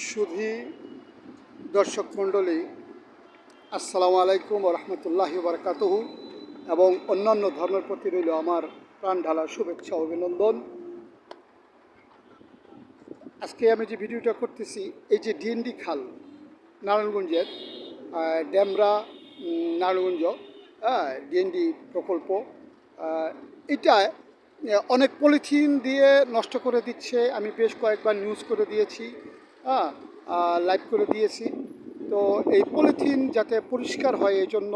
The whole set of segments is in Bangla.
সুধী দর্শক মণ্ডলী, আসসালামু আলাইকুম রহমতুল্লাহি বারকাতহু। এবং অন্যান্য ধর্মের প্রতি রইল আমার প্রাণ ঢালা শুভেচ্ছা অভিনন্দন। আজকে আমি যে ভিডিওটা করতেছি, এই যে ডিএনডি খাল, নারায়ণগঞ্জের ড্যামরা নারায়ণগঞ্জ ডিএনডি প্রকল্প এটা অনেক পলিথিন দিয়ে নষ্ট করে দিচ্ছে। আমি বেশ কয়েকবার নিউজ করে দিয়েছি। হ্যাঁ লাইভ করে দিয়েছি। তো এই পলিথিন যাতে পরিষ্কার হয়, এই জন্য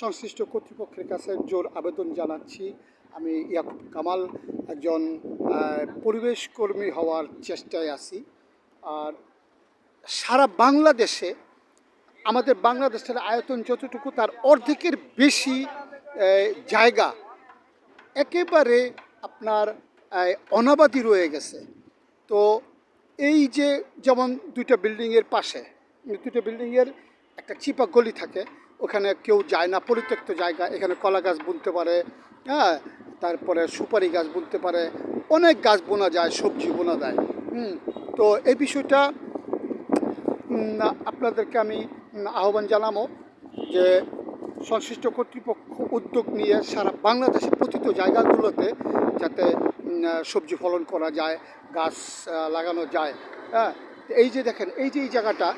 সংশ্লিষ্ট কর্তৃপক্ষের কাছে জোর আবেদন জানাচ্ছি। আমি ইয়াকুব কামাল, একজন পরিবেশ কর্মী হওয়ার চেষ্টায় আছি। আর সারা বাংলাদেশে, আমাদের বাংলাদেশের আয়তন যতটুকু, তার অর্ধেকের বেশি জায়গা একেবারে আপনার অনাবাদি রয়ে গেছে। তো এই যে যেমন দুইটা বিল্ডিংয়ের পাশে দুইটা বিল্ডিংয়ের একটা চিপা গলি থাকে, ওখানে কেউ যায় না, পরিত্যক্ত জায়গা, এখানে কলা গাছ বুনতে পারে হ্যাঁ তারপরে সুপারি গাছ বুনতে পারে, অনেক গাছ বোনা যায়, সবজি বোনা যায়, হুম, তো এই বিষয়টা আপনাদেরকে আমি আহ্বান জানাব যে সংশ্লিষ্ট কর্তৃপক্ষ উদ্যোগ নিয়ে সারা বাংলাদেশের প্রতিটি জায়গাগুলোতে যাতে সবজি ফলন করা যায়, গাছ লাগানো যায় হ্যাঁ? এই যে দেখেন, এই যে এই জায়গাটা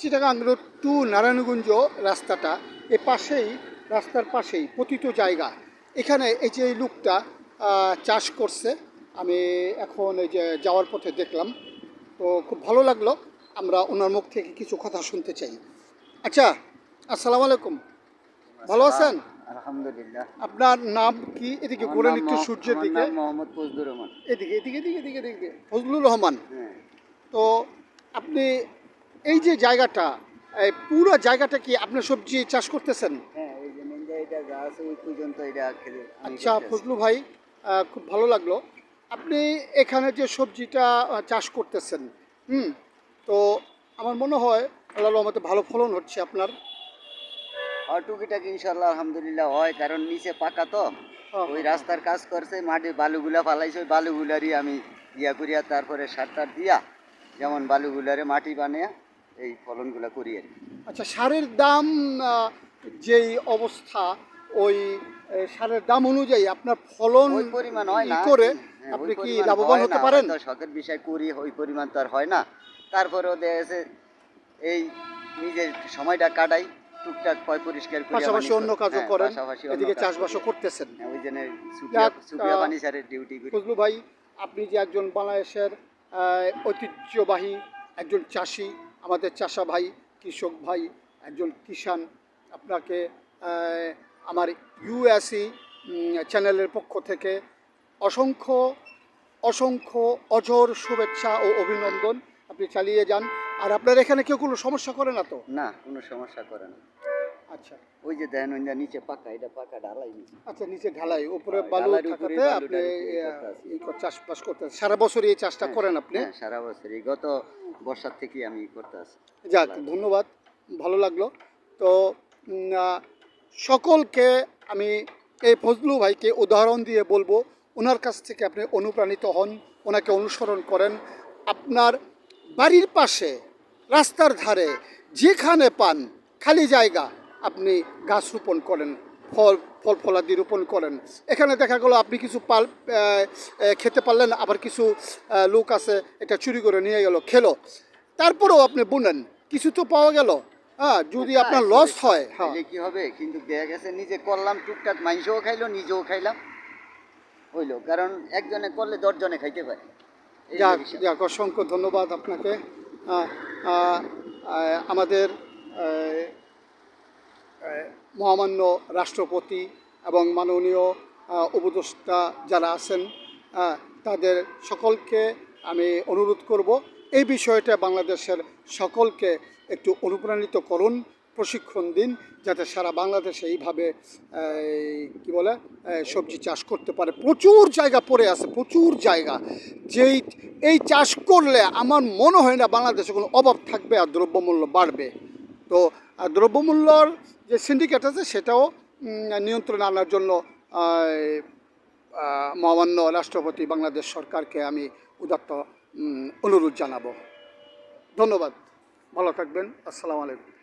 চিটাগাং রোড টু নারায়ণগঞ্জ রাস্তাটা, এ পাশেই, রাস্তার পাশেই পতিত জায়গা। এখানে এই যে এই লোকটা চাষ করছে, আমি এখন এই যে যাওয়ার পথে দেখলাম, তো খুব ভালো লাগল, আমরা ওনার মুখ থেকে কিছু কথা শুনতে চাই। আচ্ছা আসসালামু আলাইকুম। ভালো আছেন? আলহামদুলিল্লাহ। আপনার নাম কি? এদিকে নাম একটু সূর্যের দিকে। মোহাম্মদ ফজলুর রহমান। এদিকে এদিকে এদিকে এদিকে এদিকে। ফজলুর রহমান। হ্যাঁ। তো আপনি এই যে জায়গাটা এই পুরো জায়গাটা কি আপনি সবজি চাষ করতেছেন? হ্যাঁ আচ্ছা। ফজলু ভাই খুব ভালো লাগল। আপনি এখানে যে সবজিটা চাষ করতেছেন হুম তো আমার মনে হয় আল্লাহ আমাদের ভালো ফলন হচ্ছে আপনার। টুকিটাকি ইনশাল্লাহ আলহামদুলিল্লাহ হয় কারণ নিচে পাকা তো। ওই রাস্তার কাজ করছে মাটি বালুগুলা ফালাইছে ওই বালুগুলারই আমি ইয়া করিয়া তারপরে সার টার দিয়া যেমন বালুগুলারে মাটি বানিয়ে এই ফলনগুলা করি আর কি। আচ্ছা সারের দাম যেই অবস্থা ওই সারের দাম অনুযায়ী আপনার ফলন ওই পরিমাণ হয় না। করে হ্যাঁ, আপনি কি লাভবান হতে পারেন? শখের বিষয় করি ওই পরিমাণ তো আর হয় না। তারপরেও দেখা গেছে এই নিজের সময়টা কাটাই। টুকটাক পয় পরিষ্কার করি পাশাপাশি অন্য কাজও করেন এদিকে চাষবাসও করতেছেন। ওই জন্য সুপিয়া পানি সারের ডিউটি করি। ফজলু ভাই আপনি যে একজন বাংলাদেশের ঐতিহ্যবাহী একজন চাষি আমাদের চাষা ভাই কৃষক ভাই একজন কিষান আপনাকে আমার ইউএসি চ্যানেলের পক্ষ থেকে অসংখ্য অসংখ্য অজর শুভেচ্ছা ও অভিনন্দন। আপনি চালিয়ে যান। আর আপনার এখানে কেউ কোনো সমস্যা করে না তো? না কোনো সমস্যা করে না। আচ্ছা। ওই যে দেন ওই যে নিচে পাকা এটা পাকা ঢালাই আচ্ছা নিচে ঢালাই উপরে হ্যাঁ, বালু থাকাতে আপনি ই আহ, করতে আছি। ই চাষবাস করতে সারা বছরই এই চাষটা করেন আপনি? হ্যাঁ সারা বছর। এই গত বর্ষার থেকে আমি করতে আছি। যাক ধন্যবাদ ভালো লাগল। তো সকলকে আমি এই ফজলু ভাইকে উদাহরণ দিয়ে বলব ওনার কাছ থেকে আপনি অনুপ্রাণিত হন ওনাকে অনুসরণ করেন। আপনার বাড়ির পাশে রাস্তার ধারে যেখানে পান খালি জায়গা আপনি গাছ রোপণ করেন ফল ফল ফলাদি রোপণ করেন। এখানে দেখা গেলো আপনি কিছু পাল খেতে পারলেন আবার কিছু লোক আছে এটা চুরি করে নিয়ে গেল খেলো। তারপরেও আপনি বুনেন কিছু তো পাওয়া গেল। হ্যাঁ যদি আপনার লস হয় হ্যাঁ। কি হবে? কিন্তু দেখা গেছে নিজে করলাম টুকটাক মাংসও খাইলো নিজেও খাইলাম। হইল কারণ একজনে করলে দশজনে খাইতে পারে। যাক। যাক অসংখ্য ধন্যবাদ আপনাকে আমাদের মহামান্য রাষ্ট্রপতি এবং মাননীয় উপদেষ্টা যারা আছেন তাদের সকলকে আমি অনুরোধ করব এই বিষয়টা বাংলাদেশের সকলকে একটু অনুপ্রাণিত করুন প্রশিক্ষণ দিন যাতে সারা বাংলাদেশে এইভাবে এই, কি বলে সবজি চাষ করতে পারে। প্রচুর জায়গা পড়ে আছে প্রচুর জায়গা। যেই এই চাষ করলে আমার মনে হয় না বাংলাদেশে কোনো অভাব থাকবে আর দ্রব্যমূল্য বাড়বে। তো দ্রব্যমূল্যর যে সিন্ডিকেট আছে সেটাও নিয়ন্ত্রণে আনার জন্য মহামান্য রাষ্ট্রপতি বাংলাদেশ সরকারকে আমি উদাত্ত অনুরোধ জানাব। ধন্যবাদ। ভালো থাকবেন। আসসালামু আলাইকুম।